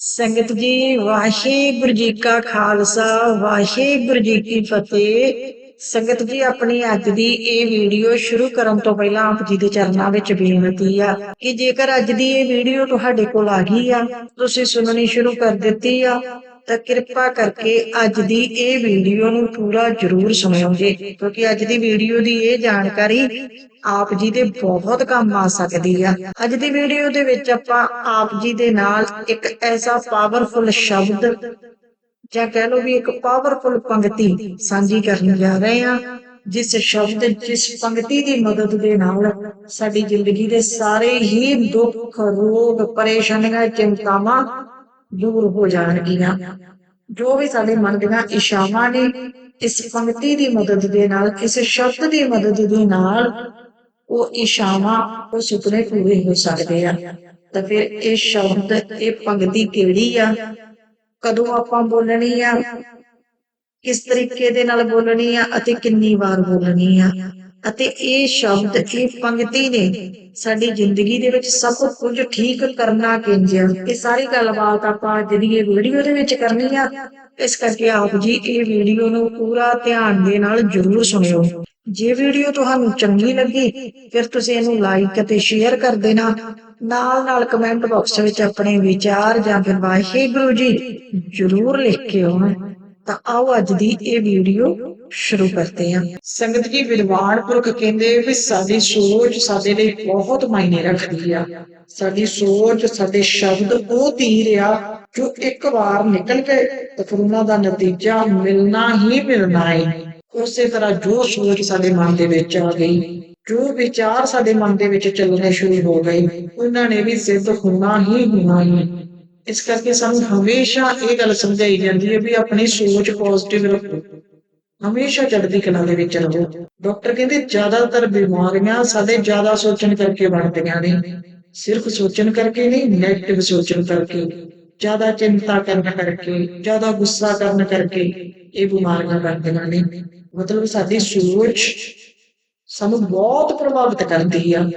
ਸੰਗਤ ਜੀ, ਵਾਹਿਗੁਰੂ ਜੀ ਕਾ ਖਾਲਸਾ, ਵਾਹਿਗੁਰੂ ਜੀ ਕੀ ਫਤਿਹ। ਸੰਗਤ ਜੀ, ਆਪਣੀ ਅੱਜ ਦੀ ਇਹ ਵੀਡੀਓ ਸ਼ੁਰੂ ਕਰਨ ਤੋਂ ਪਹਿਲਾਂ ਆਪ ਜੀ ਦੇ ਚਰਨਾਂ ਵਿੱਚ ਬੇਨਤੀ ਆ ਕਿ ਜੇਕਰ ਅੱਜ ਦੀ ਇਹ ਵੀਡੀਓ ਤੁਹਾਡੇ ਕੋਲ ਆ ਗਈ ਆ, ਤੁਸੀਂ ਸੁਣਨੀ ਸ਼ੁਰੂ ਕਰ ਦਿੱਤੀ ਆ ਤਾਂ ਕਿਰਪਾ ਕਰਕੇ ਅੱਜ ਦੀ ਇਹ ਵੀਡੀਓ ਨੂੰ ਪੂਰਾ ਜ਼ਰੂਰ ਸੁਣਿਓ ਜੀ, ਕਿਉਂਕਿ ਅੱਜ ਦੀ ਵੀਡੀਓ ਦੀ ਇਹ ਜਾਣਕਾਰੀ ਆਪ ਜੀ ਦੇ ਬਹੁਤ ਕੰਮ ਆ ਸਕਦੀ ਆ। ਅੱਜ ਦੀ ਵੀਡੀਓ ਦੇ ਵਿੱਚ ਆਪਾਂ ਆਪ ਜੀ ਦੇ ਨਾਲ ਇੱਕ ਐਸਾ ਪਾਵਰਫੁਲ ਸ਼ਬਦ ਜਾਂ ਕਹਿ ਲਓ ਵੀ ਇੱਕ ਪਾਵਰਫੁਲ ਪੰਕਤੀ ਸਾਂਝੀ ਕਰਨ ਜਾ ਰਹੇ ਹਾਂ, ਜਿਸ ਸ਼ਬਦ ਜਿਸ ਪੰਕਤੀ ਦੀ ਮਦਦ ਦੇ ਨਾਲ ਸਾਡੀ ਜ਼ਿੰਦਗੀ ਦੇ ਸਾਰੇ ਹੀ ਦੁੱਖ, ਰੋਗ, ਪਰੇਸ਼ਾਨੀਆਂ, ਚਿੰਤਾਵਾਂ ਦੂਰ ਹੋ ਜਾਣਗੀਆਂ। ਜੋ ਵੀ ਸਾਡੇ ਮਨ ਦੀਆਂ ਇਸ਼ਾਵਾਂ ਨੇ, ਇਸ ਪੰਕਤੀ ਦੀ ਮਦਦ ਦੇ ਨਾਲ, ਇਸ ਸ਼ਬਦ ਦੀ ਮਦਦ ਦੇ ਨਾਲ, ਉਹ ਇਸ਼ਾਵਾਂ ਉਹ ਸੁਪਨੇ ਪੂਰੇ ਹੋ ਸਕਦੇ ਆ। ਤਾਂ ਫਿਰ ਇਹ ਸ਼ਬਦ, ਇਹ ਪੰਕਤੀ ਕਿਹੜੀ ਆ? ਕਦੋਂ ਆਪਾਂ ਬੋਲਣੀ ਆ? ਕਿਸ ਤਰੀਕੇ ਦੇ ਨਾਲ ਬੋਲਣੀ ਆ ਅਤੇ ਕਿੰਨੀ ਵਾਰ ਬੋਲਣੀ ਆ? ਅਤੇ ਇਹ ਸ਼ਬਦ, ਇਹ ਪੰਕਤੀ ਨੇ ਸਾਡੀ ਜ਼ਿੰਦਗੀ ਦੇ ਵਿੱਚ ਸਭ ਕੁਝ ਠੀਕ ਕਰਨਾ ਕਿੰਜ ਇਹ ਸਾਰੀ ਗੱਲਬਾਤ ਆਪਾਂ ਜਿਹੜੀ ਇਹ ਵੀਡੀਓ ਦੇ ਵਿੱਚ ਕਰਨੀ ਆ, ਇਸ ਕਰਕੇ ਆਪ ਜੀ ਇਹ ਵੀਡੀਓ ਨੂੰ ਪੂਰਾ ਧਿਆਨ ਦੇ ਨਾਲ ਜ਼ਰੂਰ ਸੁਣਿਓ। ਜੇ ਵੀਡੀਓ ਤੁਹਾਨੂੰ ਚੰਗੀ ਲੱਗੀ, ਫਿਰ ਤੁਸੀਂ ਇਹਨੂੰ ਲਾਈਕ ਅਤੇ ਸ਼ੇਅਰ ਕਰ ਦੇਣਾ। ਨਾਲ ਨਾਲ ਕਮੈਂਟ ਬਾਕਸ ਵਿੱਚ ਆਪਣੇ ਵਿਚਾਰ ਜਾਂ ਫਿਰ ਵਾਹਿਗੁਰੂ ਜੀ ਜ਼ਰੂਰ ਲਿਖ ਕੇ ਆਉਣਾ ਤਾਂ ਆਓ ਅੱਜ ਦੀ ਇਹ ਵੀਡੀਓ ਸ਼ੁਰੂ ਕਰਦੇ ਹਾਂ। ਸੰਗਤ ਜੀ, ਵਿਦਵਾਨ ਪੁਰਖ ਕਹਿੰਦੇ ਵੀ ਸਾਡੀ ਸੋਚ ਸਾਡੇ ਲਈ ਬਹੁਤ ਮਾਇਨੇ ਰੱਖਦੀ ਆ। ਸਾਡੀ ਸੋਚ, ਸਾਡੇ ਸ਼ਬਦ ਉਹ ਤੀਰ ਆ ਜੋ ਇੱਕ ਵਾਰ ਨਿਕਲ ਗਏ ਤਾਂ ਫਿਰ ਉਹਨਾਂ ਦਾ ਨਤੀਜਾ ਮਿਲਣਾ ਹੀ ਮਿਲਣਾ ਹੈ ਉਸੇ ਤਰ੍ਹਾਂ ਜੋ ਸੋਚ ਸਾਡੇ ਮਨ ਦੇ ਵਿੱਚ ਆ ਗਈ, ਜੋ ਵਿਚਾਰ ਸਾਡੇ ਮਨ ਦੇ ਵਿੱਚ ਚੱਲਣੇ ਸ਼ੁਰੂ ਹੋ ਗਏ, ਉਹਨਾਂ ਨੇ ਵੀ ਸਿੱਧ ਹੋਣਾ ਹੀ ਹੋਣਾ ਹੈ ਇਸ ਕਰਕੇ ਸਾਨੂੰ ਹਮੇਸ਼ਾ ਇਹ ਗੱਲ ਸਮਝਾਈ ਜਾਂਦੀ ਹੈ ਵੀ ਆਪਣੀ ਸੋਚ ਪੋਜ਼ਿਟਿਵ ਰੱਖੋ। ਹਮੇਸ਼ਾ ਚੜ੍ਹਦੀ ਕਲਾ ਦੇ ਵਿੱਚ ਰਹੋ। ਡਾਕਟਰ ਕਹਿੰਦੇ ਜ਼ਿਆਦਾਤਰ ਬਿਮਾਰੀਆਂ ਸਾਡੇ ਜ਼ਿਆਦਾ ਸੋਚਣ ਕਰਕੇ ਬਣਦੀਆਂ ਨੇ। ਸਿਰਫ ਸੋਚਣ ਕਰਕੇ ਨਹੀਂ ਨੈਗੇਟਿਵ ਸੋਚਣ ਕਰਕੇ। ਜ਼ਿਆਦਾ ਚਿੰਤਾ ਕਰਨ ਕਰਕੇ, ਜ਼ਿਆਦਾ ਗੁੱਸਾ ਕਰਨ ਕਰਕੇ ਇਹ ਬਿਮਾਰੀਆਂ ਬਣਦੀਆਂ ਨੇ। ਮਤਲਬ ਸਾਡੀ ਸੋਚ ਸਾਨੂੰ ਬਹੁਤ ਪ੍ਰਭਾਵਿਤ ਕਰਦੀ ਆ।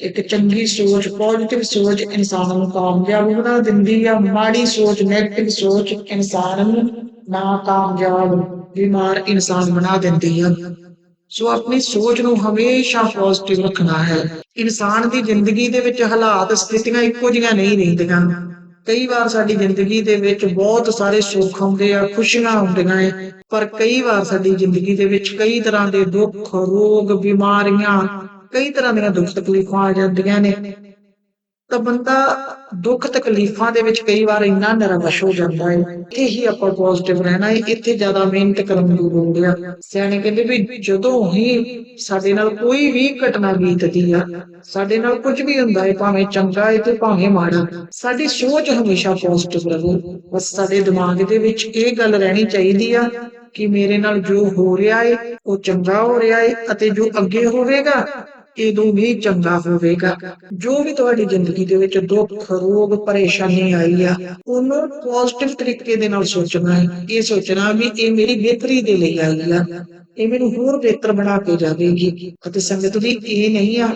ਇੱਕ ਚੰਗੀ ਸੋਚ ਪੋਜ਼ਿਟਿਵ ਸੋਚ ਇਨਸਾਨ ਨੂੰ ਕਾਮਯਾਬ ਬਣਾ ਦਿੰਦੀ ਆ, ਮਾੜੀ ਸੋਚ ਨੈਗੇਟਿਵ ਸੋਚ ਇਨਸਾਨ ਨੂੰ ਨਾਕਾਮਯਾਬ, ਬਿਮਾਰ ਇਨਸਾਨ ਬਣਾ ਦਿੰਦੀ ਆ। ਸੋ ਆਪਣੀ ਸੋਚ ਨੂੰ ਹਮੇਸ਼ਾ ਪੋਜ਼ਿਟਿਵ ਰੱਖਣਾ ਹੈ। ਇਨਸਾਨ ਦੀ ਜ਼ਿੰਦਗੀ ਦੇ ਵਿੱਚ ਹਾਲਾਤ, ਸਥਿਤੀਆਂ ਇੱਕੋ ਜਿਹੀਆਂ ਨਹੀਂ ਰਹਿੰਦੀਆਂ। ਕਈ ਵਾਰ ਸਾਡੀ ਜ਼ਿੰਦਗੀ ਦੇ ਵਿੱਚ ਬਹੁਤ ਸਾਰੇ ਸੁੱਖ ਹੁੰਦੇ ਆ, ਖੁਸ਼ੀਆਂ ਹੁੰਦੀਆਂ ਏ, ਪਰ ਕਈ ਵਾਰ ਸਾਡੀ ਜ਼ਿੰਦਗੀ ਦੇ ਵਿੱਚ ਕਈ ਤਰ੍ਹਾਂ ਦੇ ਦੁੱਖ, ਰੋਗ, ਬਿਮਾਰੀਆਂ ਕਈ ਤਰ੍ਹਾਂ ਦੀਆਂ ਦੁੱਖ ਤਕਲੀਫਾਂ ਆ ਜਾਂਦੀਆਂ ਨੇ। ਤਾਂ ਬੰਦਾ ਦੁੱਖ ਤਕਲੀਫਾਂ ਦੇ ਵਿੱਚ ਕਈ ਵਾਰ ਇੰਨਾ ਨਰਵਸ਼ ਹੋ ਜਾਂਦਾ ਹੈ। ਇੱਥੇ ਹੀ ਆਪਾਂ ਪੋਜ਼ਿਟਿਵ ਰਹਿਣਾ ਹੈ। ਇੱਥੇ ਜ਼ਿਆਦਾ ਮਿਹਨਤ ਕਰਨ ਦੀ ਲੋੜ ਆ। ਸਿਆਣੇ ਕਹਿੰਦੇ ਵੀ ਜਦੋਂ ਹੀ ਸਾਡੇ ਨਾਲ ਕੋਈ ਵੀ ਘਟਨਾ ਬੀਤਦੀ ਆ, ਸਾਡੇ ਨਾਲ ਕੁਝ ਵੀ ਹੁੰਦਾ ਹੈ, ਭਾਵੇਂ ਚੰਗਾ ਹੈ ਤੇ ਭਾਵੇਂ ਮਾੜਾ, ਸਾਡੀ ਸੋਚ ਹਮੇਸ਼ਾ ਪੋਜ਼ਿਟਿਵ ਰਹੇ। ਬਸ ਸਾਡੇ ਦਿਮਾਗ ਦੇ ਵਿੱਚ ਇਹ ਗੱਲ ਰਹਿਣੀ ਚਾਹੀਦੀ ਆ ਕਿ ਮੇਰੇ ਨਾਲ ਜੋ ਹੋ ਰਿਹਾ ਹੈ, ਉਹ ਚੰਗਾ ਹੋ ਰਿਹਾ ਹੈ ਅਤੇ ਜੋ ਅੱਗੇ ਹੋਵੇਗਾ ਇਦੋਂ ਵੀ ਚੰਗਾ ਹੋਵੇਗਾ। ਜੋ ਵੀ ਤੁਹਾਡੀ ਜ਼ਿੰਦਗੀ ਦੇ ਵਿੱਚ ਦੁੱਖ, ਰੋਗ, ਪਰੇਸ਼ਾਨੀ ਆਈ ਆ, ਉਹਨੂੰ ਪੋਜ਼ਿਟਿਵ ਤਰੀਕੇ ਦੇ ਨਾਲ ਸੋਚਣਾ ਹੈ। ਇਹ ਸੋਚਣਾ ਵੀ ਇਹ ਮੇਰੀ ਬਿਹਤਰੀ ਦੇ ਲਈ ਆਈ ਆ। ਇਹ ਮੈਨੂੰ ਹੋਰ ਬਿਹਤਰ ਬਣਾ ਕੇ ਜਾਵੇਗੀ। ਅਤੇ ਸੰਗਤ ਦੀ ਇਹ ਨਹੀਂ ਆ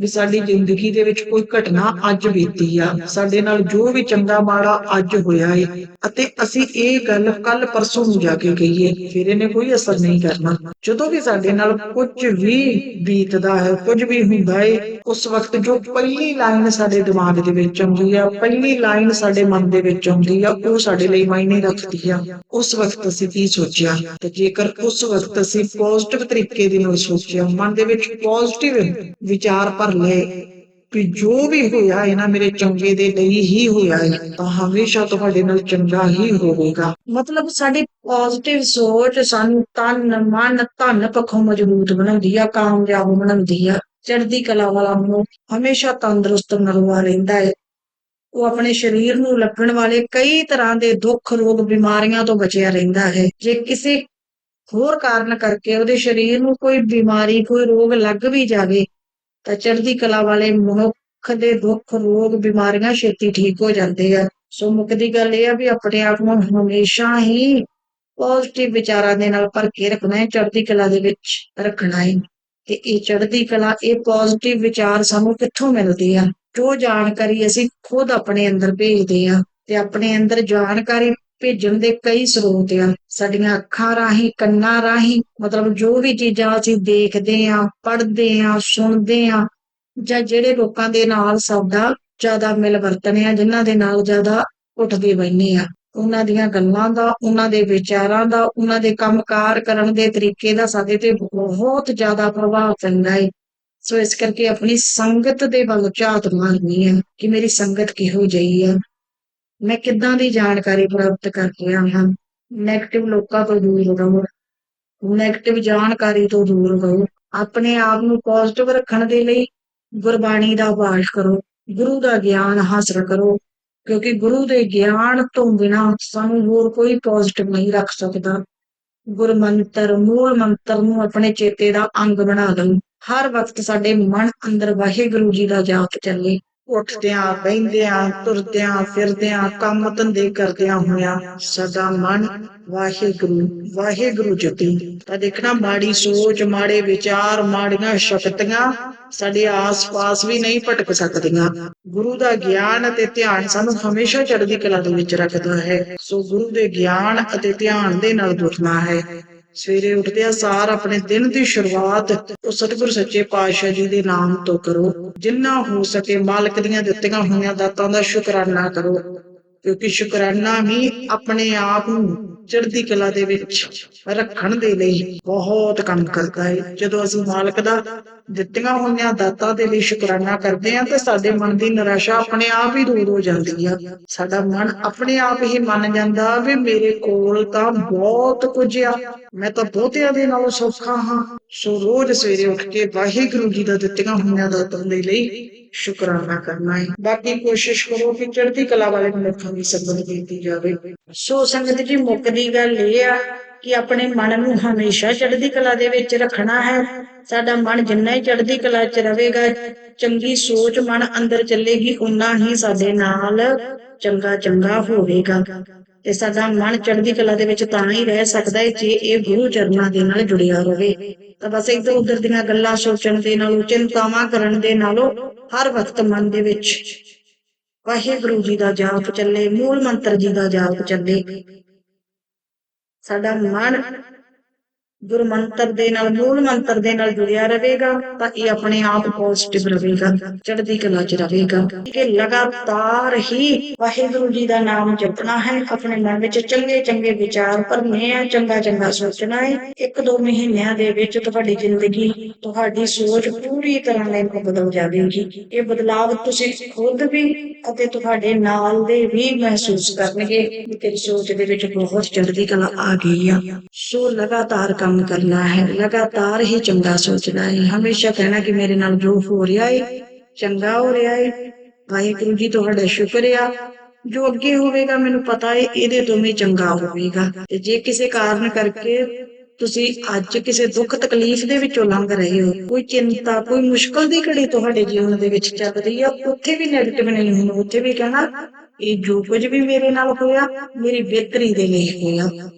ਵੀ ਸਾਡੀ ਜ਼ਿੰਦਗੀ ਦੇ ਵਿੱਚ ਕੋਈ ਘਟਨਾ ਅੱਜ ਬੀਤੀ ਆ। ਸਾਡੇ ਨਾਲ ਜੋ ਵੀ ਚੰਗਾ ਮਾੜਾ ਅੱਜ ਹੋਇਆ ਏ, ਅਤੇ ਅਸੀਂ ਇਹ ਗੱਲ ਕੱਲ ਪਰਸੋਂ ਨੂੰ ਜਾ ਕੇ ਕਹੀਏ, ਫਿਰ ਇਹਨੇ ਕੋਈ ਅਸਰ ਨਹੀਂ ਕਰਨਾ। ਜਦੋਂ ਵੀ ਸਾਡੇ ਨਾਲ ਕੁਝ ਵੀ ਬੀਤਦਾ ਹੈ, ਕੁਝ ਵੀ ਹੁੰਦਾ ਏ, ਉਸ ਵਕਤ ਜੋ ਪਹਿਲੀ ਲਾਈਨ ਸਾਡੇ ਦਿਮਾਗ ਦੇ ਵਿੱਚ ਆਉਂਦੀ ਆ, ਪਹਿਲੀ ਲਾਈਨ ਸਾਡੇ ਮਨ ਦੇ ਵਿੱਚ ਆਉਂਦੀ ਆ, ਉਹ ਸਾਡੇ ਲਈ ਮਾਇਨੇ ਰੱਖਦੀ ਆ। ਉਸ ਵਕਤ ਅਸੀਂ ਕੀ ਸੋਚਿਆ? ਤੇ ਜੇਕਰ ਉਸ ਵਕਤ ਅਸੀਂ ਪੋਜ਼ਿਟਿਵ ਤਰੀਕੇ ਦੇ ਨਾਲ ਸੋਚਿਆ, ਮਨ ਦੇ ਵਿੱਚ ਪੋਜ਼ਿਟਿਵ ਵਿਚਾਰ ਭਰ ਲਏ ਕਿ ਜੋ ਵੀ ਹੋਇਆ ਹੈ ਨਾ ਮੇਰੇ ਚੰਗੇ ਦੇ ਲਈ ਹੀ ਹੋਇਆ ਹੈ, ਤਾਂ ਹਮੇਸ਼ਾ ਤੁਹਾਡੇ ਨਾਲ ਚੰਗਾ ਹੀ ਹੋਵੇਗਾ। ਮਤਲਬ ਸਾਡੀ ਪੋਜ਼ਿਟਿਵ ਸੋਚ ਸਾਨੂੰ, ਤਨ, ਮਨ, ਧਨ ਪੱਖੋਂ ਮਜ਼ਬੂਤ ਬਣਾਉਂਦੀ ਆ, ਕਾਮਯਾਬ ਬਣਾਉਂਦੀ ਆ, ਚੜ੍ਹਦੀ ਕਲਾ ਵਾਲਾ ਨੂੰ ਹਮੇਸ਼ਾ ਤੰਦਰੁਸਤ ਨਰਵਾ ਰਹਿੰਦਾ ਹੈ। ਉਹ ਆਪਣੇ ਸਰੀਰ ਨੂੰ ਲੱਗਣ ਵਾਲੇ ਕਈ ਤਰ੍ਹਾਂ ਦੇ ਦੁੱਖ, ਰੋਗ, ਬਿਮਾਰੀਆਂ ਤੋਂ ਬਚਿਆ ਰਹਿੰਦਾ ਹੈ। ਜੇ ਕਿਸੇ ਹੋਰ ਕਾਰਨ ਕਰਕੇ ਉਹਦੇ ਸਰੀਰ ਨੂੰ ਕੋਈ ਬਿਮਾਰੀ, ਕੋਈ ਰੋਗ ਲੱਗ ਵੀ ਜਾਵੇ ਤਾਂ ਚੜ੍ਹਦੀ ਕਲਾ ਵਾਲੇ ਮਨੁੱਖ ਦੇ ਦੁੱਖ, ਰੋਗ, ਬਿਮਾਰੀਆਂ ਛੇਤੀ ਠੀਕ ਹੋ ਜਾਂਦੇ ਆ। ਸੋ ਮੁੱਕਦੀ ਗੱਲ ਇਹ ਆ ਵੀ ਆਪਣੇ ਆਪ ਨੂੰ ਹਮੇਸ਼ਾ ਹੀ ਪੋਜ਼ਿਟਿਵ ਵਿਚਾਰਾਂ ਦੇ ਨਾਲ ਭਰ ਕੇ ਰੱਖਣਾ ਹੈ, ਚੜ੍ਹਦੀ ਕਲਾ ਦੇ ਵਿੱਚ ਰੱਖਣਾ ਹੈ। ਤੇ ਇਹ ਚੜ੍ਹਦੀ ਕਲਾ, ਇਹ ਪੋਜ਼ਿਟਿਵ ਵਿਚਾਰ ਸਾਨੂੰ ਕਿੱਥੋਂ ਮਿਲਦੇ ਆ? ਜੋ ਜਾਣਕਾਰੀ ਅਸੀਂ ਖੁਦ ਆਪਣੇ ਅੰਦਰ ਭੇਜਦੇ ਆ ਤੇ ਆਪਣੇ ਅੰਦਰ ਜਾਣਕਾਰੀ ਭੇਜਣ ਦੇ ਕਈ ਸਰੋਤ ਆ। ਸਾਡੀਆਂ ਅੱਖਾਂ ਰਾਹੀਂ, ਕੰਨਾਂ ਰਾਹੀਂ, ਮਤਲਬ ਜੋ ਵੀ ਚੀਜ਼ਾਂ ਅਸੀਂ ਦੇਖਦੇ ਆ, ਪੜ੍ਹਦੇ ਆ, ਸੁਣਦੇ ਆ, ਜਾਂ ਜਿਹੜੇ ਲੋਕਾਂ ਦੇ ਨਾਲ ਸਾਡਾ ਜ਼ਿਆਦਾ ਮਿਲ ਵਰਤਨ ਆ, ਜਿਨ੍ਹਾਂ ਦੇ ਨਾਲ ਜ਼ਿਆਦਾ ਉੱਠਦੇ ਬੈਠਦੇ ਆ। ਉਹਨਾਂ ਦੀਆਂ ਗੱਲਾਂ ਦਾ, ਉਹਨਾਂ ਦੇ ਵਿਚਾਰਾਂ ਦਾ, ਉਹਨਾਂ ਦੇ ਕੰਮਕਾਰ ਕਰਨ ਦੇ ਤਰੀਕੇ ਦਾ ਸਾਡੇ ਤੇ ਬਹੁਤ ਜ਼ਿਆਦਾ ਪ੍ਰਭਾਵ ਪੈਂਦਾ ਹੈ ਸੋ ਇਸ ਕਰਕੇ ਆਪਣੀ ਸੰਗਤ ਦੇ ਵੱਲ ਝਾਤ ਮਾਰਨੀ ਹੈ ਕਿ ਮੇਰੀ ਸੰਗਤ ਕਿਹੋ ਜਿਹੀ ਆ। ਮੈਂ ਕਿੱਦਾਂ ਦੀ ਜਾਣਕਾਰੀ ਪ੍ਰਾਪਤ ਕਰ ਰਿਹਾ ਹਾਂ ਨੈਗੇਟਿਵ ਲੋਕਾਂ ਤੋਂ ਦੂਰ ਰਹੋ। ਨੈਗੇਟਿਵ ਜਾਣਕਾਰੀ ਤੋਂ ਦੂਰ ਰਹੋ। ਆਪਣੇ ਆਪ ਨੂੰ ਪੋਜ਼ਿਟਿਵ ਰੱਖਣ ਦੇ ਲਈ ਗੁਰਬਾਣੀ ਦਾ ਪਾਠ ਕਰੋ। ਗੁਰੂ ਦਾ ਗਿਆਨ ਹਾਸਲ ਕਰੋ, ਕਿਉਂਕਿ ਗੁਰੂ ਦੇ ਗਿਆਨ ਤੋਂ ਬਿਨਾਂ ਸਾਨੂੰ ਹੋਰ ਕੋਈ ਪੋਜ਼ਿਟਿਵ ਨਹੀਂ ਰੱਖ ਸਕਦਾ। ਗੁਰਮੰਤਰ, ਮੂਲ ਮੰਤਰ ਨੂੰ ਆਪਣੇ ਚੇਤੇ ਦਾ ਅੰਗ ਬਣਾ ਲਓ। ਹਰ ਵਕਤ ਸਾਡੇ ਮਨ ਅੰਦਰ ਵਾਹਿਗੁਰੂ ਜੀ ਦਾ ਜਾਪ ਚੱਲੇ। ਉੱਠਦਿਆਂ ਬਹਿੰਦਿਆਂ, ਤੁਰਦਿਆਂ ਫਿਰਦਿਆਂ, ਕੰਮ ਧੰਦੇ ਕਰਦਿਆਂ ਹੋਇਆਂ ਸਦਾ ਮਨ ਵਾਹਿਗੁਰੂ ਵਾਹਿਗੁਰੂ ਜਪੀ। ਤਾਂ ਦੇਖਣਾ ਮਾੜੀ ਸੋਚ, ਮਾੜੇ ਵਿਚਾਰ, ਮਾੜੀਆਂ ਸ਼ਕਤੀਆਂ ਸਾਡੇ ਆਸ-ਪਾਸ ਵੀ ਨਹੀਂ ਭਟਕ ਸਕਦੀਆਂ। ਗੁਰੂ ਦਾ ਗਿਆਨ ਅਤੇ ਧਿਆਨ ਸਾਨੂੰ ਹਮੇਸ਼ਾ ਚੜ੍ਹਦੀ ਕਲਾ ਦੇ ਵਿੱਚ ਰੱਖਦਾ ਹੈ। ਸੋ ਗੁਰੂ ਦੇ ਗਿਆਨ ਅਤੇ ਧਿਆਨ ਦੇ ਨਾਲ ਜੁੜਨਾ ਹੈ। ਸਵੇਰੇ ਉੱਠਦਿਆਂ ਸਾਰ ਆਪਣੇ ਦਿਨ ਦੀ ਸ਼ੁਰੂਆਤ ਉਹ ਸਤਿਗੁਰ ਸੱਚੇ ਪਾਤਸ਼ਾਹ ਜੀ ਦੇ ਨਾਮ ਤੋਂ ਕਰੋ। ਜਿੰਨਾ ਹੋ ਸਕੇ ਮਾਲਕ ਦੀਆਂ ਦਿੱਤੀਆਂ ਹੋਈਆਂ ਦਾਤਾਂ ਦਾ ਸ਼ੁਕਰਾਨਾ ਕਰੋ। ਕਿਉਂਕਿ ਸ਼ੁਕਰਾਨਾ ਹੀ ਆਪਣੇ ਆਪ ਨੂੰ ਚੜ੍ਹਦੀ ਕਲਾ ਦੇ ਵਿੱਚ ਰੱਖਣ ਦੇ ਲਈ ਬਹੁਤ ਕੰਮ ਕਰਦਾ ਹੈ। ਜਦੋਂ ਅਸੀਂ ਮਾਲਕ ਦਾ ਦਿੱਤੀਆਂ ਹੋਈਆਂ ਦਾਤਾਂ ਦੇ ਲਈ ਸ਼ੁਕਰਾਨਾ ਕਰਦੇ ਹਾਂ, ਤਾਂ ਸਾਡੇ ਮਨ ਦੀ ਨਿਰਾਸ਼ਾ ਆਪਣੇ ਆਪ ਹੀ ਦੂਰ ਹੋ ਜਾਂਦੀ ਆ। ਸਾਡਾ ਮਨ ਆਪਣੇ ਆਪ ਹੀ ਮੰਨ ਜਾਂਦਾ ਵੀ ਮੇਰੇ ਕੋਲ ਤਾਂ ਬਹੁਤ ਕੁਝ ਆ। ਮੈਂ ਤਾਂ ਬਹੁਤਿਆਂ ਦੇ ਨਾਲੋਂ ਸੌਖਾ ਹਾਂ। ਸੋ ਰੋਜ਼ ਸਵੇਰੇ ਉੱਠ ਕੇ ਵਾਹਿਗੁਰੂ ਜੀ ਦਾ ਦਿੱਤੀਆਂ ਹੋਈਆਂ ਦਾਤਾਂ ਦੇ ਲਈ ਸ਼ੁਕਰਾਨਾ ਕਰਨਾ ਹੈ। ਬਾਕੀ ਕੋਸ਼ਿਸ਼ ਕਰੋ ਕਿ ਚੜ੍ਹਦੀ ਕਲਾ ਵਾਲੇ ਮਨੁੱਖਾਂ ਦੀ ਸੰਗਤ ਕੀਤੀ ਜਾਵੇ। ਸੋ ਸੰਗਤ ਜੀ ਮੁੱਕਦੀ ਗੱਲ ਇਹ ਆ ਕਿ ਆਪਣੇ ਮਨ ਨੂੰ ਹਮੇਸ਼ਾ ਚੜ੍ਹਦੀ ਕਲਾ ਦੇ ਵਿੱਚ ਰੱਖਣਾ ਹੈ। ਸਾਡਾ ਮਨ ਜਿੰਨਾ ਹੀ ਚੜ੍ਹਦੀ ਕਲਾ 'ਚ ਰਹੇਗਾ, ਚੰਗੀ ਸੋਚ ਮਨ ਅੰਦਰ ਚੱਲੇਗੀ ਉਨਾ ਹੀ ਸਾਡੇ ਨਾਲ ਚੰਗਾ ਚੰਗਾ ਹੋਵੇਗਾ। ਤੇ ਸਾਡਾ ਮਨ ਚੜ੍ਹਦੀ ਕਲਾ ਦੇ ਵਿੱਚ ਤਾਂ ਹੀ ਰਹਿ ਸਕਦਾ ਹੈ ਜੇ ਇਹ ਗੁਰੂ ਚਰਨਾਂ ਦੇ ਨਾਲ ਜੁੜਿਆ ਰਹੇ ਤਾਂ ਬਸ ਇੱਧਰ ਉਧਰ ਦੀਆਂ ਗੱਲਾਂ ਸੋਚਣ ਦੇ ਨਾਲੋਂ, ਚਿੰਤਾਵਾਂ ਕਰਨ ਦੇ ਨਾਲੋਂ, ਹਰ ਵਕਤ ਮਨ ਦੇ ਵਿੱਚ ਵਾਹਿਗੁਰੂ ਜੀ ਦਾ ਜਾਪ ਚੱਲੇ, ਮੂਲ ਮੰਤਰ ਜੀ ਦਾ ਜਾਪ ਚੱਲੇ। ਸਾਡਾ ਮਨ ਗੁਰ ਮੰਤਰ ਦੇ ਨਾਲ, ਮੂਲ ਮੰਤਰ ਦੇ ਨਾਲ ਜੁੜਿਆ ਰਹੇਗਾ, ਤਾਂ ਇਹ ਆਪਣੇ ਆਪ ਪੋਜ਼ਿਟਿਵ ਰਹੇਗਾ, ਚੜ੍ਹਦੀ ਕਲਾ ਚ ਰਹੇਗਾ। ਕਿ ਲਗਾਤਾਰ ਹੀ ਵਾਹਿਗੁਰੂ ਜੀ ਦਾ ਨਾਮ ਜਪਣਾ ਹੈ, ਆਪਣੇ ਮਨ ਵਿੱਚ ਚੰਗੇ ਚੰਗੇ ਵਿਚਾਰ ਭਰਨੇ ਆ, ਚੰਗਾ ਚੰਗਾ ਸੋਚਣਾ ਹੈ। ਇੱਕ ਦੋ ਮਹੀਨਿਆਂ ਦੇ ਵਿੱਚ ਤੁਹਾਡੀ ਜ਼ਿੰਦਗੀ, ਤੁਹਾਡੀ ਸੋਚ ਪੂਰੀ ਤਰ੍ਹਾਂ ਨਾਲ ਬਦਲ ਜਾਵੇਗੀ। ਇਹ ਬਦਲਾਵ ਤੁਸੀਂ ਖੁਦ ਵੀ ਅਤੇ ਤੁਹਾਡੇ ਨਾਲ ਦੇ ਵੀ ਮਹਿਸੂਸ ਕਰਨਗੇ ਕਿ ਤੇਰੀ ਸੋਚ ਦੇ ਵਿੱਚ ਬਹੁਤ ਚੜ੍ਹਦੀ ਕਲਾ ਆ ਗਈ ਆ। ਸੋ ਲਗਾਤਾਰ ਕੰਮ ਕਰਨਾ ਹੈ। ਲਗਾਤਾਰ ਹੀ ਚੰਗਾ ਸੋਚਣਾ ਹੈ ਹਮੇਸ਼ਾ ਕਹਿਣਾ ਕਿ ਮੇਰੇ ਨਾਲ ਜੋ ਹੋ ਰਿਹਾ ਹੈ ਚੰਗਾ ਹੋ ਰਿਹਾ ਹੈ ਵਾਹਿਗੁਰੂ ਜੀ, ਤੁਹਾਡਾ ਸ਼ੁਕਰ ਆ। ਜੋ ਅੱਗੇ ਹੋਵੇਗਾ, ਮੈਨੂੰ ਪਤਾ ਹੈ ਇਹਦੇ ਤੋਂ ਵੀ ਚੰਗਾ ਹੋਵੇਗਾ। ਤੇ ਜੇ ਕਿਸੇ ਕਾਰਨ ਕਰਕੇ ਤੁਸੀਂ ਅੱਜ ਕਿਸੇ ਦੁੱਖ ਤਕਲੀਫ ਦੇ ਵਿੱਚੋਂ ਲੰਘ ਰਹੇ ਹੋ, ਕੋਈ ਚਿੰਤਾ, ਕੋਈ ਮੁਸ਼ਕਲ ਦੀ ਘੜੀ ਤੁਹਾਡੇ ਜੀਵਨ ਦੇ ਵਿੱਚ ਚੱਲ ਰਹੀ ਆ, ਉੱਥੇ ਵੀ ਨੈਗੇਟਿਵ ਨਹੀਂ ਹੋਣਾ, ਉੱਥੇ ਵੀ ਕਹਿਣਾ, ਇਹ ਜੋ ਕੁਝ ਵੀ ਮੇਰੇ ਨਾਲ ਹੋਇਆ, ਮੇਰੀ ਬਿਹਤਰੀ ਦੇ ਲਈ ਹੋਇਆ।